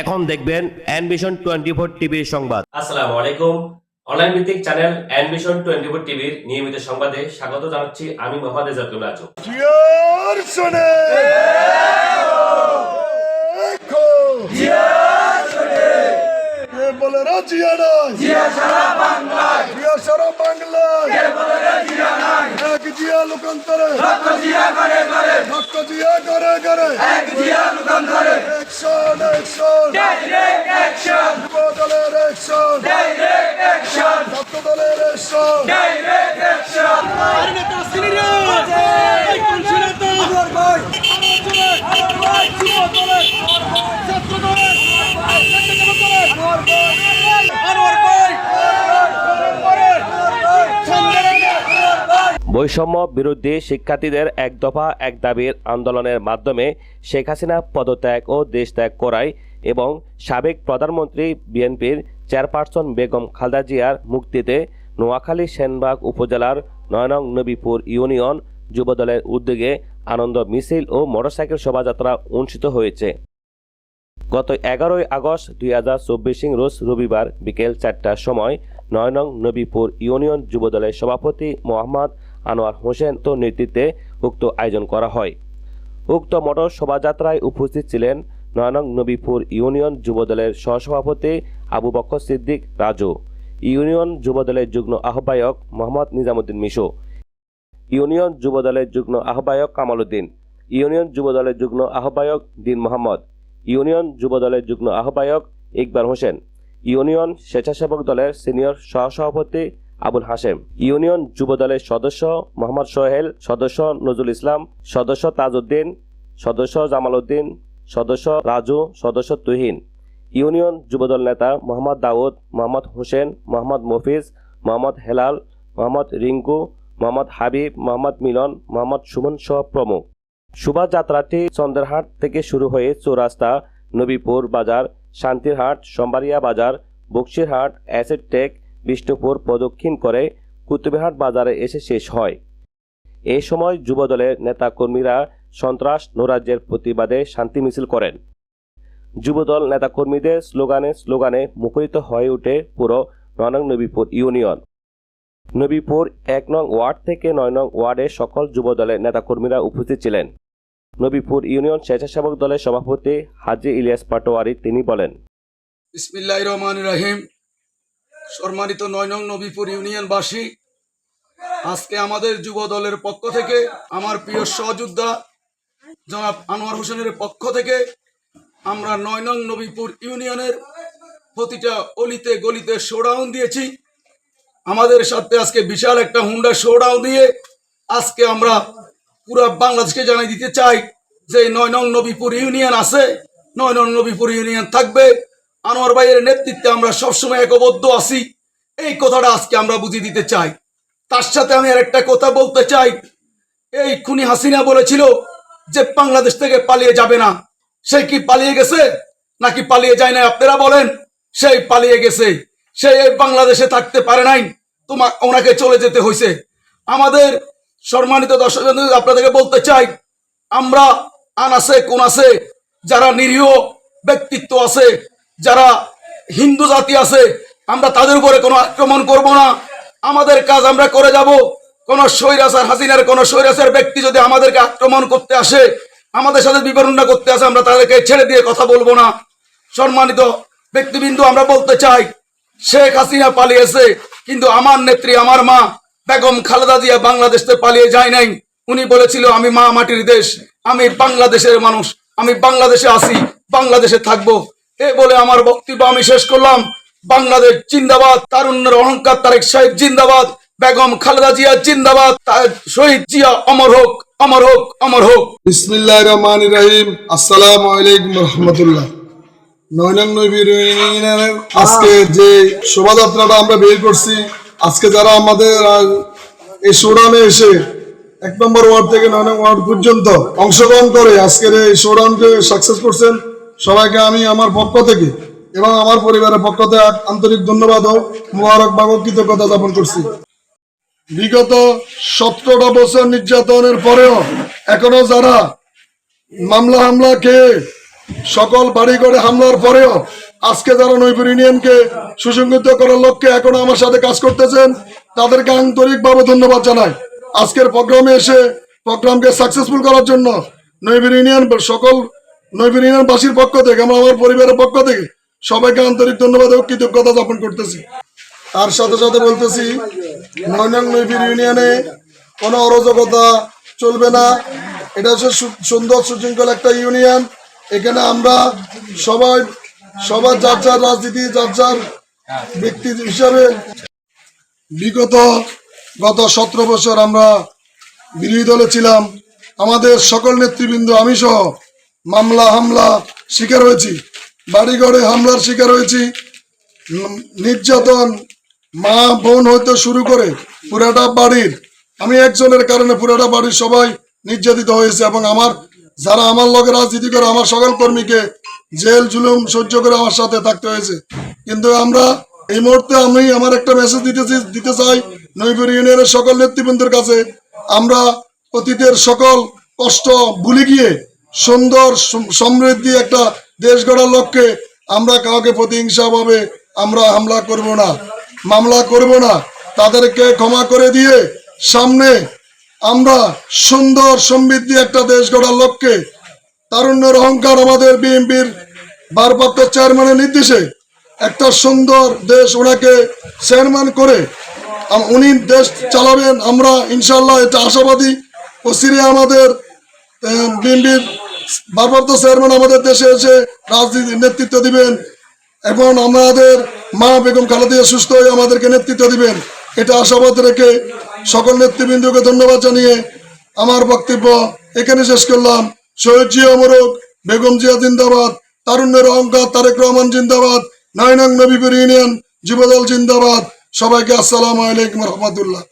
এখন দেখবেন অ্যানভিশন twenty four টিভির সংবাদ। আসসালামু আলাইকুম। অনলাইন ভিত্তিক চ্যানেল অ্যানভিশন টোয়েন্টি ফোর টিভির নিয়মিত সংবাদে স্বাগত জানাচ্ছি আমি মোহাম্মদ এজাতুল রাজু দেখো কে বলে জিয়া নাই। জিয়া সারা বাংলায়। জিয়া সারা বাংলায়। কে বলে জিয়া নাই? এক জিয়া লোকান্তরে। রক্ত জিয়া করে করে রক্ত জিয়া করে করে এক জিয়া লোকান্তরে। একশন অ্যাকশন ডাইরেক্ট বৈষম্য বিরুদ্ধে শিক্ষার্থীদের এক দফা এক দাবির আন্দোলনের মাধ্যমে শেখ হাসিনা পদত্যাগ ও দেশ ত্যাগ করায় এবং সাবেক প্রধানমন্ত্রী বিএনপির চেয়ারপারসন বেগম খালদা জিয়ার মুক্তিতে নোয়াখালী সেনবাগ উপজেলার নয়নং নবীপুর ইউনিয়ন যুবদলের উদ্যোগে আনন্দ মিছিল ও মোটরসাইকেল শোভাযাত্রা অনুষ্ঠিত হয়েছে। গত এগারোই আগস্ট দুই হাজার চব্বিশ রোজ রবিবার বিকেল চারটার সময় নয় নং নবীপুর ইউনিয়ন যুবদলের সভাপতি মোহাম্মদ আনোয়ার হোসেন তো নেতৃত্বে উক্ত আয়োজন করা হয়। উক্ত মোটর শোভাযাত্রায় উপস্থিত ছিলেন নয় নং নবীপুর ইউনিয়ন যুবদলের সহসভাপতি আবু বক্কর সিদ্দিক রাজু, ইউনিয়ন যুবদলের যুগ্ম আহ্বায়ক মোহাম্মদ নিজামুদ্দিন মিশু, ইউনিয়ন যুবদলের যুগ্ম আহ্বায়ক কামাল উদ্দিন ইউনিয়ন যুবদলের যুগ্ম আহ্বায়ক দিন মোহাম্মদ, ইউনিয়ন যুবদলের যুগ্ম আহ্বায়ক ইকবাল হোসেন, ইউনিয়ন স্বেচ্ছাসেবক দলের সিনিয়র সহসভাপতি আবুল হাসেম ইউনিয়ন যুবদলের সদস্য মোহাম্মদ সোহেল, সদস্য নজরুল ইসলাম, সদস্য তাজউদ্দিন, সদস্য জামাল উদ্দিন সদস্য রাজু, সদস্য তুহিন। ইউনিয়ন যুবদল নেতা মোহাম্মদ দাউদ, মোহাম্মদ হোসেন, মোহাম্মদ মফিজ, মোহাম্মদ হেলাল, মোহাম্মদ রিঙ্কু, মোহাম্মদ হাবিব, মোহাম্মদ মিলন, মোহাম্মদ সুমন সহ প্রমুখ। শোভাযাত্রাটি চন্দ্রহাট থেকে শুরু হয়ে চৌরাস্তা, নবীপুর বাজার, শান্তিরহাট সম্বারিয়া বাজার, বক্সিরহাট অ্যাসেড টেক বিষ্ণুপুর প্রদক্ষিণ করে কুতুবহাট বাজারে এসে শেষ হয়। এ সময় যুবদলের নেতাকর্মীরা সন্ত্রাস নৈরাজ্যের প্রতিবাদে শান্তি মিছিল করেন। যুবদল নেতাকর্মীদের স্লোগানে স্লোগানে মুখরিত হয়ে ওঠে পুরো নয়নং নবীপুর ইউনিয়ন। নবীপুর এক নং ওয়ার্ড থেকে নয় নং ওয়ার্ডে সকল যুবদলের নেতাকর্মীরা উপস্থিত ছিলেন। নবীপুর ইউনিয়ন স্বেচ্ছাসেবক দলের সভাপতি হাজি ইলিয়াস পাটোয়ারি তিনি বলেন বিসমিল্লাহ রহমান রাহিম। সম্মানিত নয় নং নবীপুর ইউনিয়নবাসী, আজকে আমাদের যুব দলের পক্ষ থেকে, আমার প্রিয় সহযোদ্ধা জনাব আনোয়ার হোসেনের পক্ষ থেকে, আমরা নয় নং নবীপুর ইউনিয়নের প্রতিটা অলিতে গলিতে শোডাউন দিয়েছি। আমাদের সাথে আজকে বিশাল একটা হুন্ডা শোডাউন দিয়ে আজকে আমরা পুরো বাংলাদেশকে জানিয়ে দিতে চাই যে নয় নং নবীপুর ইউনিয়ন আছে নয় নং নবীপুর ইউনিয়ন থাকবে। আনোয়ার ভাইয়ের নেতৃত্বে আমরা সবসময় একবদ্ধ আছি। এই কথাটা আজকে আমরা বুঝিয়ে দিতে চাই। তার সাথে আমি আর একটা কথা বলতে চাই। এই খুনি হাসিনা বলেছিল যে বাংলাদেশ থেকে পালিয়ে যাবে না। সে কি পালিয়ে গেছে নাকি পালিয়ে যায় না আপনারা বলেন। সেই পালিয়ে গেছে। সে এই বাংলাদেশে থাকতে পারে নাই। তোমার ওনাকে চলে যেতে হয়েছে আমাদের সম্মানিত দর্শক আপনাদেরকে বলতে চাই, আমরা আনাসে কোন আছে যারা নিরীহ ব্যক্তিত্ব আছে যারা হিন্দু জাতি আছে, আমরা তাদের উপরে কোনো আক্রমণ করব না। আমাদের কাজ আমরা করে যাব। কোন স্বৈরাচার, হাসিনার কোন স্বৈরাচার ব্যক্তি যদি আমাদেরকে আক্রমণ করতে আসে, আমাদের সাথে বিবরণনা করতে আসে, আমরা তাদেরকে ছেড়ে দিয়ে কথা বলব না। সম্মানিত ব্যক্তিবিন্দু, আমরা বলতে চাই, শেখ হাসিনা পালিয়েছে, কিন্তু আমার নেত্রী, আমার মা, বেগম খালেদা জিয়া বাংলাদেশ থেকে পালিয়ে যায় নাই। উনি বলেছিল, আমি মা মাটির দেশ, আমি বাংলাদেশের মানুষ, আমি বাংলাদেশে আসি বাংলাদেশে থাকব। এ বলে আমার বক্তব্য আমি শেষ করলাম। বাংলাদেশ জিন্দাবাদ, তারুণ্যের অহংকার তারেক সাহেব জিন্দাবাদ, বেগম খালেদা জিয়া জিন্দাবাদ শহীদ জিয়া অমর হোক অমর হোক অমর হোক। বিসমিল্লাহ রহমান রহিম। আসসালামু আলাইকুম রহমতুল্লাহ। আজকে যে শোভাযাত্রাটা আমরা বের করছি, আজকে যারা আমাদের এই শোডাউনে এসে এক নম্বর ওয়ার্ড থেকে নয় ওয়ার্ড পর্যন্ত অংশগ্রহণ করে, আজকের এই শোডাউনকে সাকসেস করছেন সবাইকে আমি আমার পক্ষ থেকে এবং আমার পরিবারের পক্ষ থেকে আন্তরিক ধন্যবাদ ও মুবারকবাদ কৃতজ্ঞতা জ্ঞাপন করছি। বিগত সতেরোটা বছর নির্যাতনের পরেও এখনও যারা মামলা হামলা খেয়ে সকল বাড়ি করে হামলার পরেও আজকে যারা নৈপুর ইউনিয়নকে সুসংগঠিত করার লক্ষ্যে এখনও আমার সাথে কাজ করতেছেন, তাদেরকে আন্তরিকভাবে ধন্যবাদ জানাই। আজকের প্রোগ্রামে এসে প্রোগ্রামকে সাকসেসফুল করার জন্য নৈপুর ইউনিয়ন সকল নৈপুর ইউনিয়ন বাসীর পক্ষ থেকে এবং আমার পরিবারের পক্ষ থেকে সবাইকে আন্তরিক ধন্যবাদ ও কৃতজ্ঞতা জ্ঞাপন করতেছি। তার সাথে সাথে বলতেছি নয় নং নৈপুর ইউনিয়নে কোনো অরাজকতা চলবে না। এটা হচ্ছে সুন্দর সুশৃঙ্খল একটা ইউনিয়ন। এখানে আমরা সবাই, সবার যার যার রাজনীতি, যার যার ব্যক্তি হিসাবে বিগত গত সতেরো বছর আমরা বিরোধী দলে ছিলাম। আমাদের সকল নেতৃবৃন্দ, আমি সহ মামলা, হামলা শিকার হয়েছি। বাড়িঘরে হামলার শিকার হয়েছি। নির্যাতন, মা, বোন হইতে শুরু করে পুরাটা বাড়ির, আমি একজনের কারণে পুরাটা বাড়ির সবাই নির্যাতিত হয়েছে এবং আমার, যারা আমার লগে রাজনীতি করে, আমার সকল কর্মীকে জেল, জুলুম সহ্য করে আমার সাথে থাকতে হয়েছে। কিন্তু আমরা এই মুহূর্তে আমি আমার একটা মেসেজ দিতেছি দিতে চাই নৈপুর ইউনিয়নের সকল নেতৃবৃন্দের কাছে। আমরা অতীতের সকল কষ্ট ভুলে গিয়ে সুন্দর সমৃদ্ধি একটা দেশ গড়ার লক্ষ্যে আমরা কাউকে প্রতিহিংসাভাবে আমরা হামলা করব না, মামলা করব না। তাদেরকে ক্ষমা করে দিয়ে সামনে আমরা সুন্দর, সমৃদ্ধি একটা দেশ গড়ার লক্ষ্যে তারুণ্যের অহংকার আমাদের বিএনপির ভারপ্রাপ্ত চেয়ারম্যানের নির্দেশে একটা সুন্দর দেশ ওনাকে চেয়ারম্যান করে উনি দেশ চালাবেন। আমরা ইনশাল্লাহ এটা আশাবাদী ও সিরিয়া আমাদের বিএনপির চেয়ারম্যান আমাদের দেশে এসে রাজনীতির নেতৃত্ব দিবেন এবং আমাদের মা বেগম খালেদিয়া সুস্থ হয়ে আমাদেরকে নেতৃত্ব দিবেন। এটা আশাবাদ রেখে সকল নেতৃবৃন্দকে ধন্যবাদ জানিয়ে আমার বক্তব্য এখানে শেষ করলাম। শহীদ জিয়া মোরক, বেগম জিয়া জিন্দাবাদ, তারুণ্যের অহংকার তারেক রহমান জিন্দাবাদ নয়নং নবীপুর ইউনিয়ন যুবদল জিন্দাবাদ। সবাইকে আসসালামু আলাইকুম রহমতুল্লাহ।